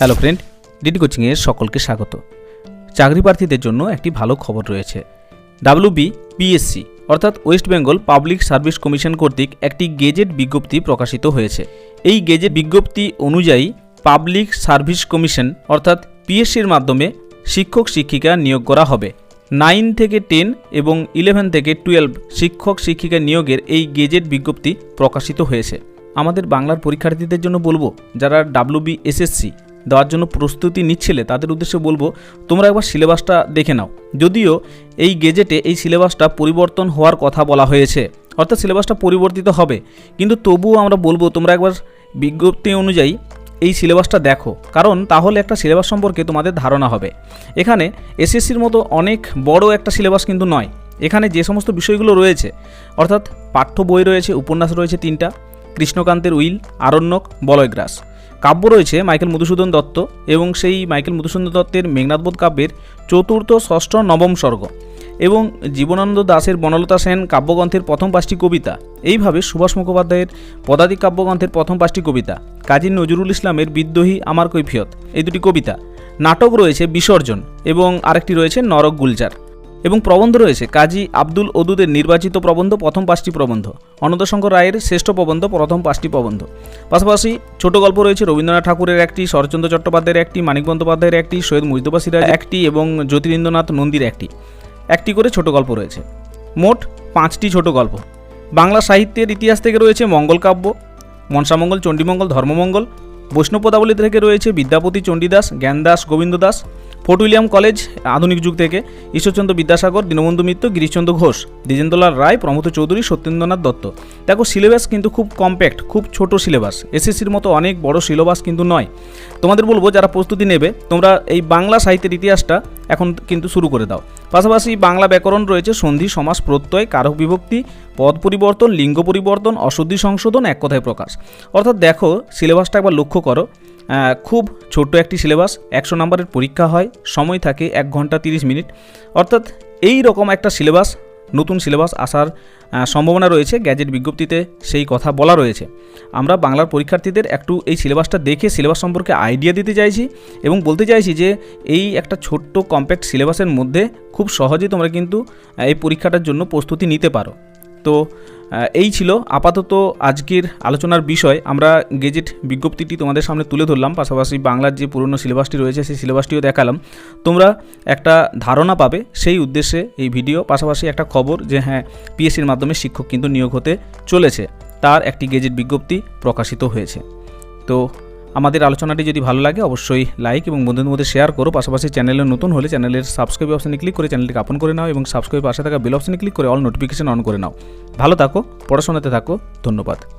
Hello friend, DD কোচিংয়ে সকলকে স্বাগত। চাকরি প্রার্থীদের জন্য একটি ভালো খবর রয়েছে। ডাব্লিউবি পিএসসি অর্থাৎ West Bengal public service commission কর্তৃক একটি গেজেট বিজ্ঞপ্তি প্রকাশিত হয়েছে। এই গেজেট বিজ্ঞপ্তি অনুযায়ী পাবলিক সার্ভিস কমিশন, অর্থাৎ পিএসসির মাধ্যমে শিক্ষক শিক্ষিকা নিয়োগ করা হবে। নাইন থেকে টেন এবং ইলেভেন থেকে টুয়েলভ শিক্ষক শিক্ষিকা নিয়োগের এই গেজেট বিজ্ঞপ্তি প্রকাশিত হয়েছে। আমাদের বাংলার পরীক্ষার্থীদের জন্য বলব, যারা ডাব্লিউবি এসএসসি দেওয়ার জন্য প্রস্তুতি নিচ্ছিলে, তাদের উদ্দেশ্যে বলব, তোমরা একবার সিলেবাসটা দেখে নাও। যদিও এই গেজেটে এই সিলেবাসটা পরিবর্তন হওয়ার কথা বলা হয়েছে, অর্থাৎ সিলেবাসটা পরিবর্তিত হবে। কিন্তু তবুও আমরা বলব, তোমরা একবার বিজ্ঞপ্তি অনুযায়ী এই সিলেবাসটা দেখো, কারণ তাহলে একটা সিলেবাস সম্পর্কে তোমাদের ধারণা হবে। এখানে এসএসসির মতো অনেক বড় একটা সিলেবাস কিন্তু নয়। এখানে যে সমস্ত বিষয়গুলো রয়েছে, অর্থাৎ পাঠ্য বই রয়েছে, উপন্যাস রয়েছে তিনটা কৃষ্ণকান্তের উইল, আরণ্যক, বলয়গ্রাস। কাব্য রয়েছে মাইকেল মধুসূদন দত্ত এবং সেই মাইকেল মধুসূদন দত্তের মেঘনাথবোধ কাব্যের চতুর্থ, ষষ্ঠ, নবম স্বর্গ এবং জীবনানন্দ দাশের বনলতা সেন কাব্যগ্রন্থের প্রথম পাঁচটি কবিতা। এইভাবে সুভাষ মুখোপাধ্যায়ের পদাতিক কাব্যগ্রন্থের প্রথম পাঁচটি কবিতা, কাজী নজরুল ইসলামের বিদ্রোহী আমার কৈফিয়ত, এই দুটি কবিতা। নাটক রয়েছে বিসর্জন এবং আরেকটি রয়েছে নরক গুলজার। এবং প্রবন্ধ রয়েছে কাজী আব্দুল ওদুদের নির্বাচিত প্রবন্ধ প্রথম পাঁচটি প্রবন্ধ। অনন্তশঙ্কর রায়ের শ্রেষ্ঠ প্রবন্ধ প্রথম পাঁচটি প্রবন্ধ। পাশাপাশি ছোট গল্প রয়েছে রবীন্দ্রনাথ ঠাকুরের একটি, শরৎচন্দ্র চট্টোপাধ্যায়ের একটি, মানিক বন্দ্যোপাধ্যায়ের একটি, সৈয়দ সিরাজ একটি এবং জ্যোতিরিন্দ্রনাথ নন্দীর একটি। একটি করে ছোট গল্প রয়েছে। মোট পাঁচটি ছোট গল্প। বাংলা সাহিত্যের ইতিহাস থেকে রয়েছে মঙ্গল কাব্য মনসামঙ্গল চণ্ডীমঙ্গল, ধর্মমঙ্গল, বৈষ্ণব পদাবলী থেকে রয়েছে Vidyapati Chandidas, Gyandas Gobinda Das Fort William College, আধুনিক যুগ থেকে ঈশ্বরচন্দ্র বিদ্যাসাগর, দীনবন্ধু মিত্র, গিরিশচন্দ্র ঘোষ, দ্বিজেন্দ্রলাল রায় প্রমথ চৌধুরী, সত্যেন্দ্রনাথ দত্ত। দেখো সিলেবাস কিন্তু খুব কম্প্যাক্ট খুব ছোট সিলেবাস এসএসসির মতো অনেক বড় সিলেবাস কিন্তু নয়। তোমাদের বলব, যারা প্রস্তুতি নেবে, তোমরা এই বাংলা সাহিত্যের ইতিহাসটা এখন কিন্তু শুরু করে দাও। পাশাপাশি বাংলা ব্যাকরণ রয়েছে সন্ধি, সমাস, প্রত্যয়, কারক বিভক্তি, পদ পরিবর্তন, লিঙ্গ পরিবর্তন, অশুদ্ধি সংশোধন, এক কথায় প্রকাশ। অর্থাৎ দেখো সিলেবাসটা একবার লক্ষ্য করো খুব ছোট্ট একটি সিলেবাস, একশো নম্বরের পরীক্ষা হয়, সময় থাকে এক ঘণ্টা তিরিশ মিনিট। অর্থাৎ এই রকম একটা সিলেবাস, নতুন সিলেবাস আসার সম্ভাবনা রয়েছে, গ্যাজেট বিজ্ঞপ্তিতে সেই কথা বলা রয়েছে। আমরা বাংলার পরীক্ষার্থীদের একটু এই সিলেবাসটা দেখে, সিলেবাস সম্পর্কে আইডিয়া দিতে চাইছি এবং বলতে চাইছি যে এই একটা ছোট্ট, কম্প্যাক্ট সিলেবাসের মধ্যে খুব সহজেই তোমরা কিন্তু এই পরীক্ষাটার জন্য প্রস্তুতি নিতে পারো। তো এই ছিল আপাতত আজকের আলোচনার বিষয়। আমরা গেজেট বিজ্ঞপ্তিটি তোমাদের সামনে তুলে ধরলাম, পাশাপাশি বাংলার যে পুরনো সিলেবাসটি রয়েছে সেই সিলেবাসটিও দেখালাম। তোমরা একটা ধারণা পাবে সেই উদ্দেশ্যে এই ভিডিও, পাশাপাশি একটা খবর যে হ্যাঁ পিএসসির মাধ্যমে শিক্ষক কিন্তু নিয়োগ হতে চলেছে। তার একটি গেজেট বিজ্ঞপ্তি প্রকাশিত হয়েছে। তো আমাদের আলোচনাটি যদি ভালো লাগে, অবশ্যই লাইক এবং বন্ধুদের মধ্যে শেয়ার করো। পাশাপাশি চ্যানেলে নতুন হলে চ্যানেলের সাবস্ক্রাইব অপশানে ক্লিক করে চ্যানেলটিকে আপন করে নাও এবং সাবস্ক্রাইব পাশে থাকা বেল অপশানে ক্লিক করে অল নোটিফিকেশন অন করে নাও। ভালো থাকো, পড়াশোনাতে থাকো, ধন্যবাদ।